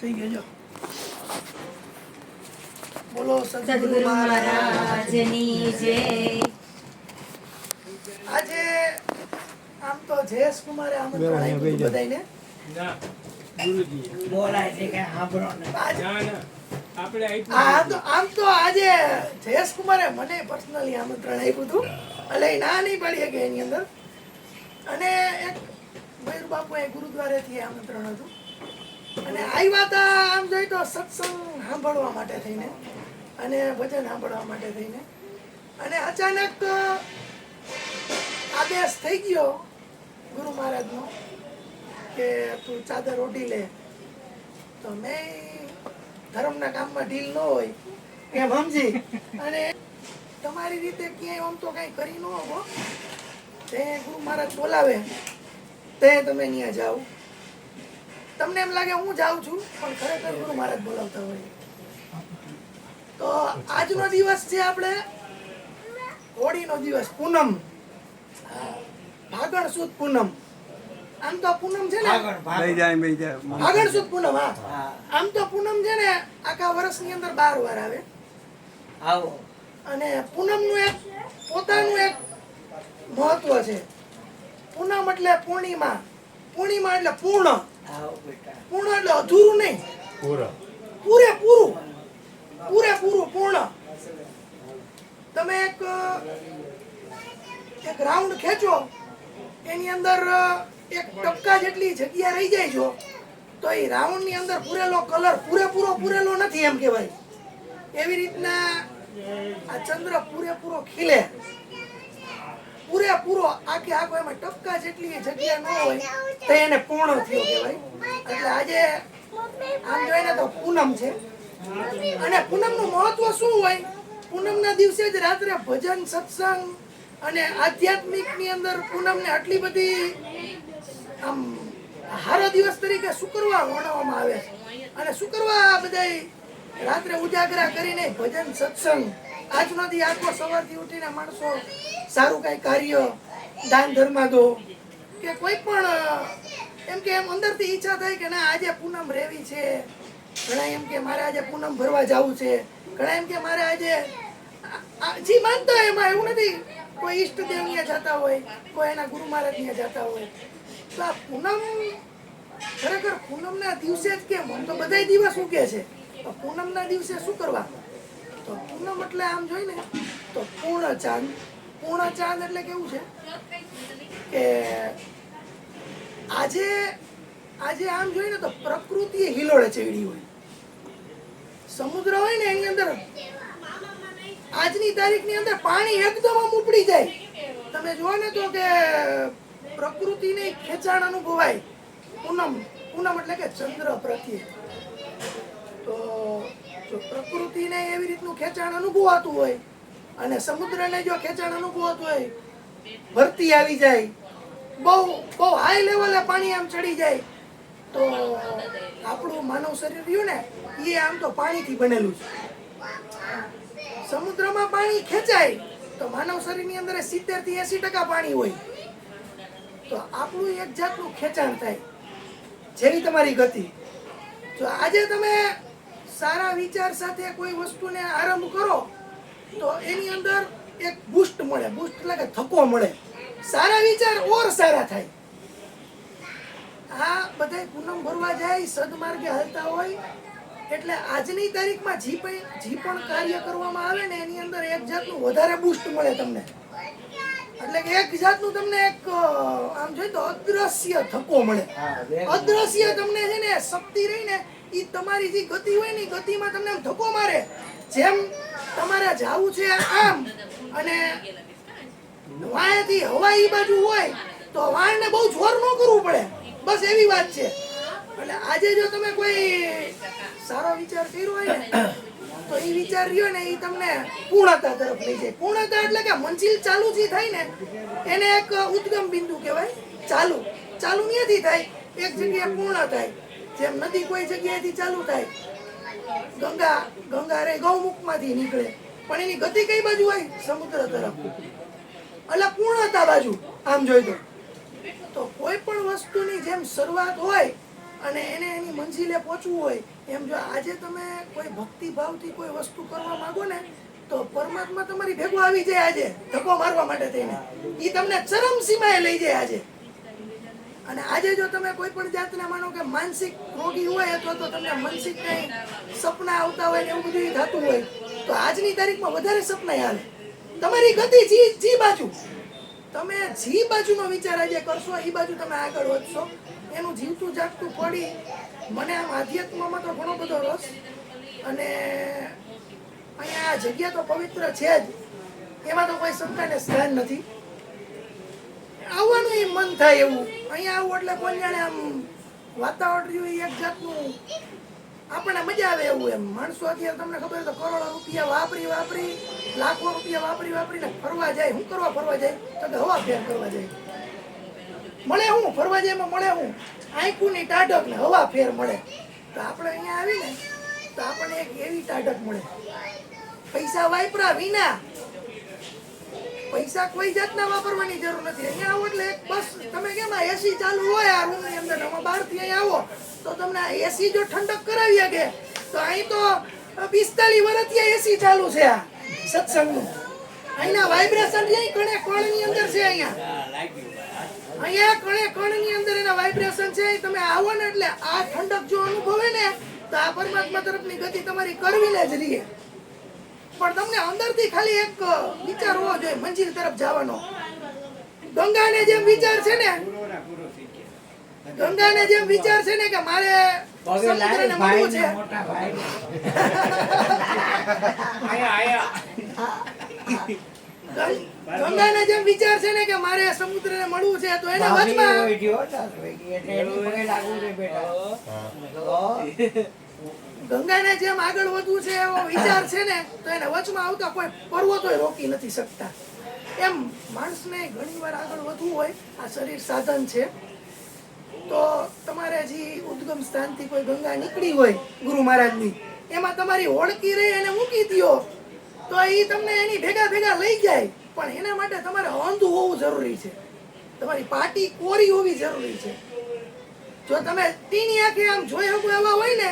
થઈ ગયો જો. બોલો સદગુરુ મહારાજની જય. આજે આમ તો જયેશ કુમારે આમંત્રણ આપ્યું હતું ના ગુરુજી. બોલાય છે કે સાંભળો ને. ના ના આમ તો આજે જયેશ કુમારે મને પર્સનલી આમંત્રણ આપ્યું હતું. એટલે ના નહીં પાડી શકે એની અંદર. અને એક મયુર બાપુ ગુરુદ્વારેથી આમંત્રણ હતું. અને આવ્યા હતા આમ જોઈ તો સત્સંગ સાંભળવા માટે થઈને અને ભજન સાંભળવા માટે થઈને. અને અચાનક આદેશ થઈ ગયો ગુરુ મહારાજનો કે તું ચાદર ઓઢી લે. તો મેં ધર્મના કામમાં ઢીલ ન હોય. એમ સમજી? અને તમારી રીતે ક્યાંય આમ તો કાંઈ કરી ન હો તે ગુરુ મહારાજ બોલાવે તે તમે ત્યાં જાઓ. તમને એમ લાગે હું જાઉં છું પણ ખરેખર ગુરુ મહારાજ બોલાવતા હોય. તો આજનો દિવસ છે આપણે હોળીનો દિવસ પૂનમ. ભાગણ સુદ પૂનમ. આમ તો પૂનમ છે ને? ભાગણ સુદ પૂનમ હા. આમ તો પૂનમ છે ને આખા વર્ષની અંદર બાર વાર આવે. આવો. અને પૂનમનું એક પોતાનું એક મહત્વ છે. પૂનમ એટલે પૂર્ણિમા. પૂર્ણિમા એટલે પૂર્ણ. પૂર્ણ એટલે અધૂરું નહીં. પૂરેપૂરું પૂરેપૂરું પૂર્ણ. તમે એક એક રાઉન્ડ ખેંચો. એની અંદર એક ટપકા જેટલી જગ્યા રહી જાય છો તો એ રાઉન્ડની અંદર પૂરેલો કલર પૂરેપૂરો પૂરેલો નથી એમ કહેવાય. એવી રીતના આ ચંદ્ર પૂરેપૂરો ખીલે. પૂરેપૂરો આખે આખો એમાં ટપકા જેટલી જગ્યા ન હોય તો એને પૂર્ણ થયો કહેવાય. એટલે આજે આમ જોઈને તો પૂનમ છે. અને પૂનમનું મહત્વ શું હોય? પૂનમના દિવસે જ રાત્રે ભજન સત્સંગ અને આધ્યાત્મિકની અંદર પૂનમને આટલી બધી આમ હારો દિવસ તરીકે શુક્રવાર ગણવામાં આવે છે. અને શુક્રવાર બધાય રાત્રે ઉજાગરા કરીને ભજન સત્સંગ આજનો દી આખો સવારથી ઉઠીને માણસો સારું કઈ કાર્ય, દાન ધર્માદો કે કોઈ પણ એમ કે એમ અંદરથી ઈચ્છા થાય કે ના, આજે પૂનમ રેવી છે. ઘણા એમ કે મારે આજે પૂનમ ભરવા જવું છે. ઘણા એમ કે મારે આજે જી માનતા હોય એમાં એવું નથી. કોઈ ઈષ્ટદેવ ત્યાં જતા હોય, કોઈ એના ગુરુ મહારાજ ત્યાં જતા હોય. તો આ પૂનમ, ખરેખર પૂનમના દિવસે જ કેમ? આમ તો બધાય દિવસ ઉગે છે. પૂનમના દિવસે શું કરવા? તો પૂનમ એટલે આમ જોઈ ને તો પૂર્ણ ચાંદ પૂર્ણ ચાંદ એટલે કેવું છે? કે આજે આજે આમ જોઈએ ને તો પ્રકૃતિ હિલોળે ચડી હોય. સમુદ્ર હોય ને એની અંદર, આજની તારીખની અંદર પાણી એકદમ આમ ઉપડી જાય. તમે જુઓ ને તો કે પ્રકૃતિને ખેંચાણ અનુભવાય. પૂનમ પૂનમ એટલે કે ચંદ્ર પ્રત્યે. તો જો પ્રકૃતિને એવી રીતનું ખેંચાણ અનુભવાતું હોય અને સમુદ્રને જો ખેંચાણ અનુભવાતું હોય, ભરતી આવી જાય, બહુ બહુ હાઈ લેવલે પાણી આમ ચડી જાય, તો આપણું માનવ શરીર રહ્યું ને એ આમ તો પાણીથી બનેલું છે. સમુદ્રમાં પાણી ખેંચાય, તો માનવ શરીરની અંદર સિત્તેરથી એસી ટકા પાણી હોય. તો આપણું એક જાતનું ખેંચાણ થાય, જેવી તમારી ગતિ. જો આજે તમે સારા વિચાર સાથે કોઈ વસ્તુને આરંભ કરો તો એની અંદર એક બુસ્ટ મળે. બુસ્ટ એટલે કે થકો મળે. સારા વિચાર ઓર સારા થાય. આ બધા પૂનમ ભરવા જાય સદમાર્ગે હાલતા હોય. એટલે આજની તારીખમાં જે પણ જે પણ કાર્ય કરવામાં આવે ને એની અંદર એક જાતનું વધારે બુસ્ટ મળે તમને. એટલે કે એક જાતનું તમને એક આમ જોઈએ તો અદ્રશ્ય થકો મળે. અદ્રશ્ય તમને છે ને શક્તિ રહી ને એ તમારી જે ગતિ હોય ને ગતિમાં તમને ધક્કો મારે. જેમ તમારે જાવું છે આમ, અને વાયાથી હવા ઈ બાજુ હોય, તો વાળને બહુ જોર ન કરવું પડે. બસ એવી વાત છે. એટલે આજે જો તમે કોઈ સારો વિચાર કર્યો હોય ને, તો એ વિચાર રહ્યો ને એ તમને પૂર્ણતા તરફ લઈ જાય. પૂર્ણતા એટલે કે મંજિલ ચાલુ જે થાય ને, એને એક ઉદ્ગમ બિંદુ કહેવાય. ચાલુ. ચાલુ ત્યાંથી થાય? એક જગ્યાએ પૂર્ણ થાય. જેમ નદી કોઈ જગ્યાએથી ચાલુ થાય, ગંગા ગંગા રે ગૌમુખમાંથી નીકળે. પણ એની ગતિ કઈ બાજુ હોય? સમુદ્ર તરફ. એટલે પૂર્ણતા બાજુ, આમ જોઈ તો તો કોઈ પણ વસ્તુની જેમ શરૂઆત હોય અને એને એની મંજિલે પહોંચવું હોય, એમ જો આજે તમે કોઈ ભક્તિભાવથી કોઈ વસ્તુ કરવા માંગો ને, તો પરમાત્મા તમારી ભેગો આવી જાય આજે, ધક્કો મારવા માટે થઈને. એ તમને ચરમ સીમાએ લઈ જાય આજે. અને આજે જો તમે કોઈ પણ જાતના માનો કે માનસિક રોગી હોય અથવા તો તમને માનસિક કંઈ સપના આવતા હોય ને એવું બધું થતું હોય, તો આજની તારીખમાં વધારે સપના હાલે તમારી ગતિ જી જી બાજુ. તમે જી બાજુનો વિચાર આજે કરશો એ બાજુ તમે આગળ વધશો. એનું જીવતું જાગતું પડી મને આમ આધ્યાત્મમાં તો ઘણો બધો રસ. અને અહીંયા આ જગ્યા તો પવિત્ર છે જ. એમાં તો કોઈ શંકાને સ્થાન નથી. આવવાનું એ મન થાય એવું. અહીંયા આવું એટલે કોણ જાણે આમ વાતાવરણ રહ્યું એક જાતનું. આપણને મજા આવે એવું એમ. માણસો અત્યારે તમને ખબર તો કરોડો રૂપિયા વાપરી વાપરી, લાખો રૂપિયા વાપરી વાપરીને ફરવા જાય. હું કરવા ફરવા જાય? તો હવા ફેર કરવા જાય. મળે હું? ફરવા જાય મળે હું? આંખુની ટાઢક ને હવા ફેર મળે. તો આપણે અહીંયા આવીને તો આપણને એક એવી ટાઢક મળે. પૈસા વાપરા વિના પૈસા કોઈ જાતના વાપરવાની જરૂર નથી. અહીંયા આવો એટલે બસ. તમે કેમ એસી ચાલુ હોય આ રૂમની અંદર? તમે બહારથી અહીંયા આવો. તો તમને એસી જો ઠંડક કરાવી શકે, તો અહીં તો પિસ્તાલીસ વર્ષથી એસી ચાલુ છે આ સત્સંગનું. અહીંના વાઇબ્રેશન છે કણે કણની અંદર છે અહીંયા. અહીંયા કણે કણની અંદર એના વાઇબ્રેશન છે તમે આવો ને એટલે આ ઠંડક જો અનુભવે ને, તો આ પરમાત્મા તરફની ગતિ તમારી કરવીને જ રહીએ પણ તમને અંદરથી ખાલી એક વિચાર હોવો જોઈએ મંજિલ તરફ જવાનો. ગંગાને જેમ વિચાર છે ને ગંગાને જેમ વિચાર છે ને કે મારે સમુદ્રને મળવું છે. ગંગાને જેમ વિચાર છે ને કે મારે સમુદ્રને મળવું છે તો એના વચમાં ગંગાને જેમ આગળ વધવું છે, એવો વિચાર છે ને, તો એને વચમાં આવતા કોઈ પર્વતોય રોકી નથી શકતા. એમ માણસને ઘણીવાર આગળ વધવું હોય, આ શરીર સાધન છે. તો તમારે જે ઉદ્ગમ સ્થાનથી કોઈ ગંગા નીકળી હોય, ગુરુ મહારાજની, એમાં તમારી ઓળખી રહી એને મૂકી દ્યો તો એ તમને એની ભેગા ભેગા લઈ જાય. પણ એના માટે તમારે અંધ હોવું જરૂરી છે. તમારી પાટી કોરી હોવી જરૂરી છે. જો તમે ટીની આંખે આમ જોઈ શકો એવા હોય ને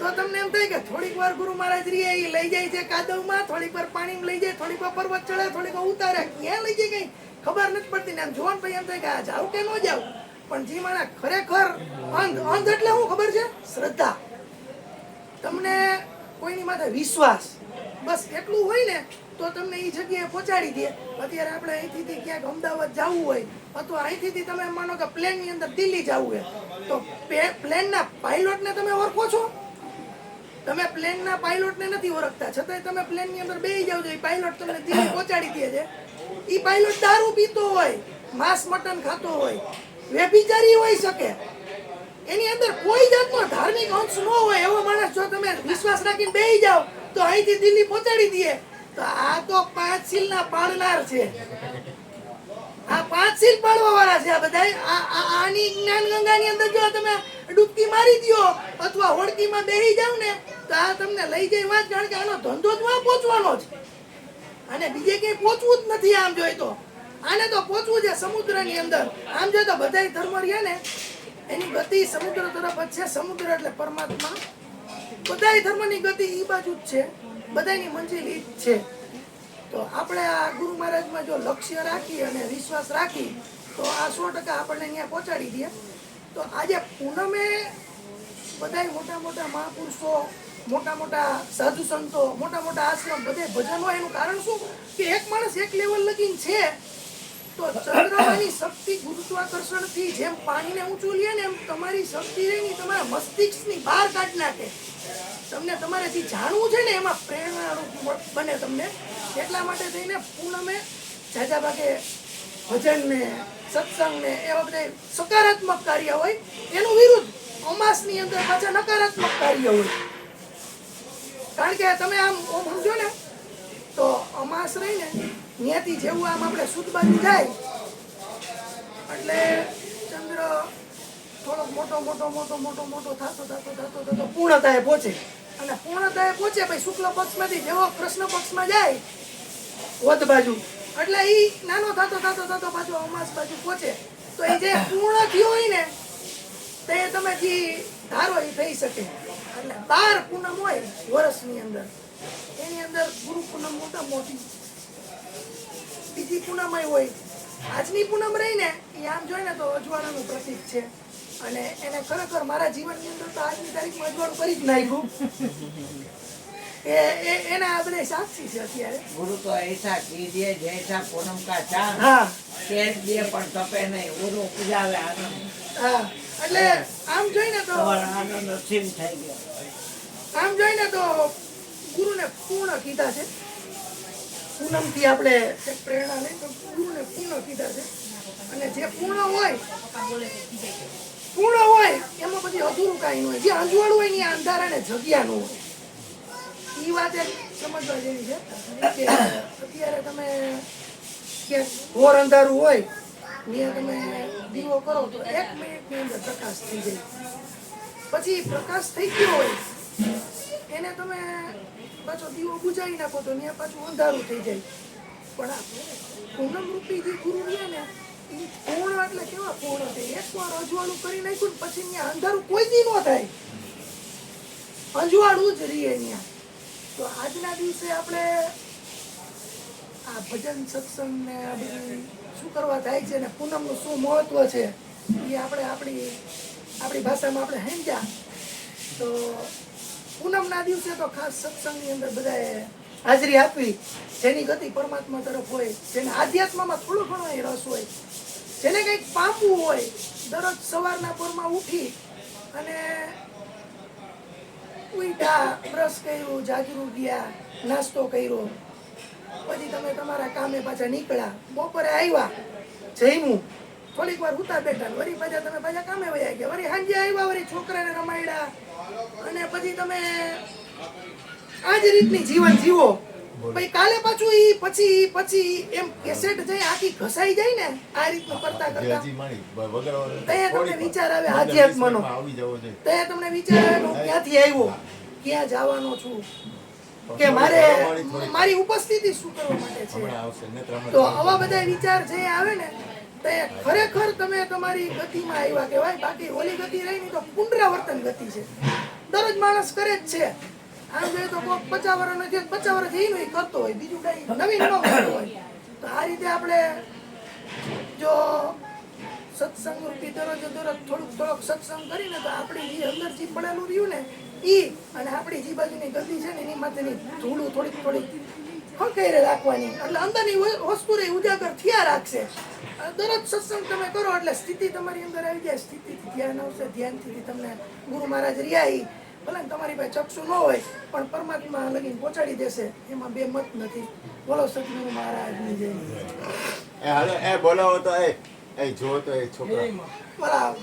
તો તમને એમ થાય કે થોડીક વાર ગુરુ મહારાજ રીએ એ લઈ જાય છે કાદવમાં, થોડીક વાર પાણીમાં લઈ જાય, થોડીક વાર પર્વત ચડે, થોડીક વાર ઉતારે. ક્યાં લઈ જાય કઈ? ખબર નથી પડતી ને આમ જોવાનું પછી એમ થાય કે આ જાવ કે ન જાવ પણ જે માણા ખરેખર અંધ અંધ એટલે શું ખબર છે? શ્રદ્ધા. તમને કોઈની માથે વિશ્વાસ બસ એટલું હોય ને, તો તમને એ જગ્યાએ પહોંચાડી દે. અત્યારે આપણે અહીંથી ક્યાંક અમદાવાદ જવું હોય, અથવા અહીંથી તમે માનો કે પ્લેનની અંદર દિલ્હી જવું હોય, તો પ્લેનના પાયલોટને તમે ઓળખો છો? તમે પ્લેનના પાયલોટને નથી ઓળખતા. છતાંય તમે પ્લેનની અંદર બેસી જાવ છો. એ પાયલોટ તમને દિલ્હી પહોંચાડી દે છે. એ પાયલોટ દારૂ પીતો હોય, માંસ મટન ખાતો હોય વ્યભિચારી હોઈ શકે. એની અંદર કોઈ જાતનો ધાર્મિક અંશ ન હોય એવો માણસ જો તમે વિશ્વાસ રાખીને બેસી જાઓ, તો અહીંથી દિલ્હી પહોંચાડી દે. તો આ તો પાંચ સીલના પાડનાર છે. આ પાંચ સીલ પાડવા વાળા છે આ બધા આની જ્ઞાન ગંગાની અંદર જો તમે ડૂબકી મારી દ્યો અથવા હોડકીમાં બેસી જાવ ને તો આ તમને લઈ જાય વાત, કારણ કે આનો ધંધો જ પહોંચવાનો જ. અને બીજે ક્યાંય પહોંચવું જ નથી આમ જોઈએ તો. આને તો પહોંચવું છે સમુદ્રની અંદર. આમ જોઈએ તો બધાય ધર્મ રહ્યા ને, એની ગતિ સમુદ્ર તરફ જ છે. સમુદ્ર એટલે પરમાત્મા. બધાય ધર્મની ગતિ એ બાજુ જ છે. બધાની મંજિલ એ જ છે. તો આપણે આ ગુરુ મહારાજમાં જો લક્ષ્ય રાખી અને વિશ્વાસ રાખી, તો આ સો ટકા આપણને અહીંયા પહોંચાડી દે. તો આજે પૂનમે બધાય મોટા મોટા મહાપુરુષો મોટા મોટા સાધુ સંતો, મોટા મોટા આશ્રમ, બધે ભજન હોય એનું કારણ શું? કે એક માણસ એક લેવલ લગીન છે, તો ચંદ્રમાની શક્તિ ગુરુત્વાકર્ષણથી જેમ પાણીને ઊંચું લે ને એમ તમારી શક્તિ રહીને તમારા મસ્તિષ્કની બહાર કાઢી નાખે. તમને તમારે જે જાણવું છે ને એમાં પ્રેરણારૂપ બને તમને. એટલા માટે થઈને પૂનમે જાજા ભાગે ભજન ને સત્સંગ ને એવા બધા સકારાત્મક કાર્ય હોય. એનું વિરુદ્ધ અમાસની અંદર પાછા નકારાત્મક કાર્ય હોય. કારણ કે તમે આમ ઓમ સમજો ને, તો અમાસ રહીને ત્યાંથી જેવું આમ આપણે શુદ્ધ બાજુ જાય, એટલે ચંદ્ર થોડોક મોટો મોટો મોટો મોટો મોટો થતો થતો થતો થતો પૂર્ણતાએ પહોંચે. અને પૂર્ણતાએ પહોંચે પછી શુક્લ પક્ષમાંથી જેવો કૃષ્ણ પક્ષમાં જાય, વધ બાજુ. એટલે એ નાનો થતો થતો થતો પાછો અમાસ બાજુ પહોંચે. તો એ જે પૂર્ણ થયો હોય ને, તે તમે જે ધારો એ થઈ શકે. એટલે બાર પૂનમ હોય વર્ષની અંદર. એની અંદર ગુરુ પૂનમ મોટા મોટી. બીજી પૂનમ હોય. આજની પૂનમ રહી ને એ આમ જોઈ ને તો અજવાળાનું પ્રતીક છે. અને એને ખરેખર મારા જીવનની અંદર તો આજની તારીખમાં અજવાળું કરી જ નાખ્યું. એના આપણે છે પૂનમથી ચાંદ. આપણે પ્રેરણા લઈ તો ગુરુને પૂર્ણ કીધા છે. અને જે પૂર્ણ હોય પૂર્ણ હોય એમાં બધી અધૂરું કાંઈ હોય. જે અંજવાળું હોય એની અંધારાને જગ્યા નું હોય. એ વાત એક સમજવા જેવી છે. અત્યારે તમે કે ઘોર અંધારું હોય, ત્યાં તમે દીવો કરો તો એક મિનિટની અંદર પ્રકાશ થઈ જાય. પછી પ્રકાશ થઈ ગયો હોય, એને તમે પાછો દીવો બુજાવી નાખો તો ત્યાં પાછું અંધારું થઈ જાય. પણ આ પૂનમ રૂપી જે ગુરુ રહે ને એ પૂર્ણ એટલે કેવા પૂર્ણ છે એકવાર અજવાળું કરી નાખ્યું પછી ત્યાં અંધારું કોઈ દી ન થાય. અંજવાળું જ રહીએ ત્યાં. તો આજના દિવસે આપણે આ ભજન, સત્સંગ ને આ બધું શું કરવા થાય છે ને, પૂનમનું શું મહત્વ છે, એ આપણે આપણી આપણી ભાષામાં આપણે હેંજા તો પૂનમના દિવસે તો ખાસ સત્સંગની અંદર બધાએ હાજરી આપવી. જેની ગતિ પરમાત્મા તરફ હોય, જેને આધ્યાત્મમાં થોડો ઘણો એ રસ હોય, જેને કંઈક પામવું હોય, દરરોજ સવારના પોરમાં ઉઠી અને ઉઠ્યા બ્રશ કર્યું જાગરું ગયા નાસ્તો કર્યો. પછી તમે તમારા કામે પાછા નીકળ્યા. બપોરે આવ્યા. જઈમું થોડીક વાર ઉતા બેઠા. વળી પાછા તમે પાછા કામે વયા ગયા. વળી હાંજે આવ્યા, વળી છોકરાને રમાડ્યા. અને પછી તમે આ જ રીતની જીવન જીવો. પછી કાલે પાછું ઈ પછી પછી એમ કેસેટ જઈ આખી ઘસાઈ જાય ને આ રીતનું કરતા કરતા. તમને વિચાર આવે હાજી આત્માનો જવો તમને વિચાર આવે હું ક્યાંથી આવ્યો? ક્યાં જવાનો છું? કે મારે મારી ઉપસ્થિતિ શું કરવા માટે છે? તો આવા બધા વિચાર જે આવે ને તે ખરેખર તમે તમારી ગતિમાં આવ્યા કહેવાય. બાકી ઓલી ગતિ રહી ની તો પુનરાવર્તન ગતિ છે. દરરોજ માણસ કરે જ છે. આમ જોઈએ તો કોક પચાસ વર્ષનો છે પચાસ વર્ષ એનું ઈ કરતો હોય, બીજું કઈ નવીન ન હોય. તો આ રીતે આપણે જો સત્સંગ દરરોજ દરરોજ થોડુંક થોડોક સત્સંગ કરીને તો આપણી જે અંદર જે પડેલું રહ્યું ને એ અને આપણી જે બાજુની ગતિ છે ને, એની માથેની ધૂળું થોડીક થોડીક હંકેરે રાખવાની. એટલે અંદરની વસ્તુ ઉજાગર થયા રાખશે. દરરોજ સત્સંગ તમે કરો એટલે સ્થિતિ તમારી અંદર આવી જાય. સ્થિતિથી ધ્યાન આવશે, ધ્યાનથી તમને ગુરુ મહારાજ રહ્યા ભલે ને તમારી પાસે ચક્ષુ ન હોય પણ પરમાત્મા લગીને પહોંચાડી દેશે. એમાં બે મત નથી. બોલો સતગુરુ મહારાજની જય. એ હાલો એ બોલાવો તો એ એ જો તો એ છોકરા. બરાબર.